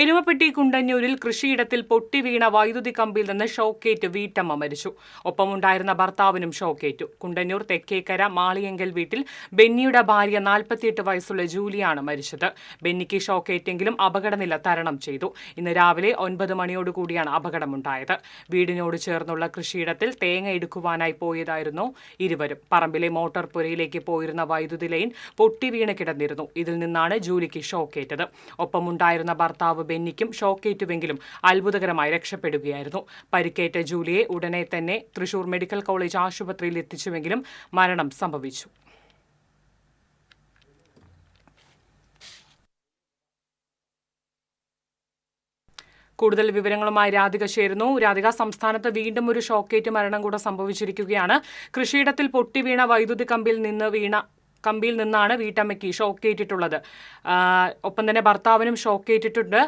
എരുമപ്പെട്ടി കുണ്ടന്നൂരിൽ കൃഷിയിടത്തിൽ പൊട്ടിവീണ വൈദ്യുതി കമ്പിയിൽ നിന്ന് ഷോക്കേറ്റ് വീട്ടമ്മ മരിച്ചു. ഒപ്പമുണ്ടായിരുന്ന ഭർത്താവിനും ഷോക്കേറ്റു. കുണ്ടന്നൂർ തെക്കേക്കര മാളിയെങ്കൽ വീട്ടിൽ ബെന്നിയുടെ ഭാര്യ നാൽപ്പത്തിയെട്ട് വയസ്സുള്ള ജൂലിയാണ് മരിച്ചത്. ബെന്നിക്ക് ഷോക്കേറ്റെങ്കിലും അപകടനില തരണം ചെയ്തു. ഇന്ന് രാവിലെ ഒൻപത് മണിയോടുകൂടിയാണ് അപകടമുണ്ടായത്. വീടിനോട് ചേർന്നുള്ള കൃഷിയിടത്തിൽ തേങ്ങ എടുക്കുവാനായി പോയതായിരുന്നു ഇരുവരും. പറമ്പിലെ മോട്ടോർ പുരയിലേക്ക് പോയിരുന്ന വൈദ്യുതി ലൈൻ പൊട്ടി പൊട്ടിവീണ് കിടന്നിരുന്നു. ഇതിൽ നിന്നാണ് ജൂലിക്ക് ഷോക്കേറ്റത്. ഒപ്പമുണ്ടായിരുന്ന ഭർത്താവ് ബെന്നിക്കും ഷോക്കേറ്റുവെങ്കിലും അത്ഭുതകരമായി രക്ഷപ്പെടുകയായിരുന്നു. പരിക്കേറ്റ ജൂലിയെ ഉടനെ തന്നെ തൃശൂർ മെഡിക്കൽ കോളേജ് ആശുപത്രിയിൽ എത്തിച്ചുവെങ്കിലും മരണം സംഭവിച്ചു. കൂടുതൽ വിവരങ്ങളുമായി രാധിക ചേരുന്നു. രാധിക സംസ്ഥാനത്ത് വീണ്ടും ഒരു ഷോക്കേറ്റ് മരണം കൂടെ സംഭവിച്ചിരിക്കുകയാണ്. കൃഷിയിടത്തിൽ പൊട്ടിവീണ വൈദ്യുതി കമ്പിൽ നിന്ന് വീണ കമ്പിയിൽ നിന്നാണ് വീട്ടമ്മയ്ക്ക് ഷോക്കേറ്റിട്ടുള്ളത് ഒപ്പം തന്നെ ഭർത്താവിനും ഷോക്കേറ്റിട്ടുണ്ട്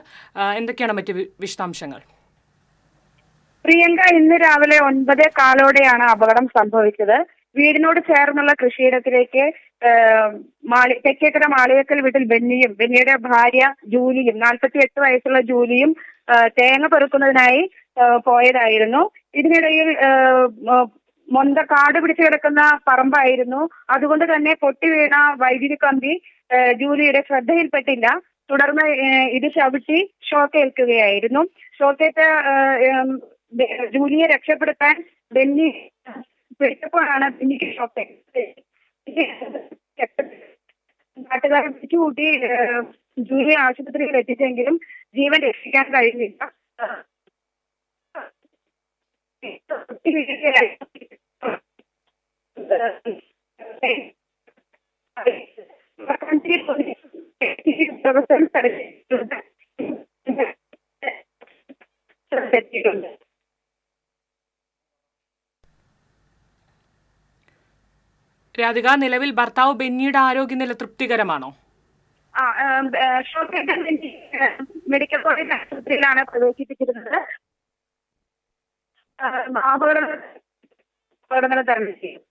എന്തൊക്കെയാണ് മറ്റ് വിശദാംശങ്ങൾ? പ്രിയങ്ക ഇന്ന് രാവിലെ ഒൻപത് കാലോടെയാണ് അപകടം സംഭവിച്ചത്. വീടിനോട് ചേർന്നുള്ള കൃഷിയിടത്തിലേക്ക് മാളി തെക്കേക്കര മാളിയക്കൽ വീട്ടിൽ ബെന്നിയും ബെന്നിയുടെ ഭാര്യ ജൂലിയും നാൽപ്പത്തി എട്ട് വയസ്സുള്ള ജൂലിയും തേങ്ങ പെറുക്കുന്നതിനായി പോയതായിരുന്നു. ഇതിനിടയിൽ മൊന്ത കാട് പിടിച്ചു കിടക്കുന്ന പറമ്പായിരുന്നു അതുകൊണ്ട് തന്നെ പൊട്ടി വീണ വൈദ്യുതി കമ്പി ജൂലിയുടെ ശ്രദ്ധയിൽപ്പെട്ടില്ല തുടർന്ന് ഇത് ചവിട്ടി ഷോക്കേൽക്കുകയായിരുന്നു ഷോക്കേറ്റ ജൂലിയെ രക്ഷപ്പെടുത്താൻ ബെന്നി പിടിച്ചപ്പോഴാണ് ബെന്നിക്ക് ഷോക്ക് നാട്ടുകാരെ പിടിച്ചുകൂട്ടി ജൂലിയെ ആശുപത്രിയിൽ എത്തിച്ചെങ്കിലും ജീവൻ രക്ഷിക്കാൻ കഴിഞ്ഞില്ല രാധിക നിലവിൽ ഭർത്താവ് ബെന്നിയുടെ ആരോഗ്യനില തൃപ്തികരമാണോ? മെഡിക്കൽ കോളേജ് ആശുപത്രിയിലാണ് പ്രവേശിപ്പിച്ചിരുന്നത്. അപകട തരണം ചെയ്യും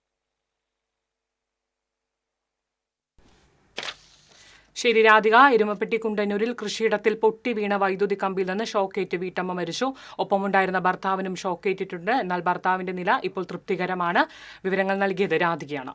ശരി രാധിക എരുമപ്പെട്ടി കുണ്ടന്നൂരിൽ കൃഷിയിടത്തിൽ പൊട്ടി വീണ വൈദ്യുതി കമ്പിയിൽ നിന്ന് ഷോക്കേറ്റ് വീട്ടമ്മ മരിച്ചു. ഒപ്പമുണ്ടായിരുന്ന ഭർത്താവിനും ഷോക്കേറ്റിട്ടുണ്ട്. എന്നാൽ ഭർത്താവിന്റെ നില ഇപ്പോൾ തൃപ്തികരമാണ്. വിവരങ്ങൾ നൽകിയത് രാധികയാണ്.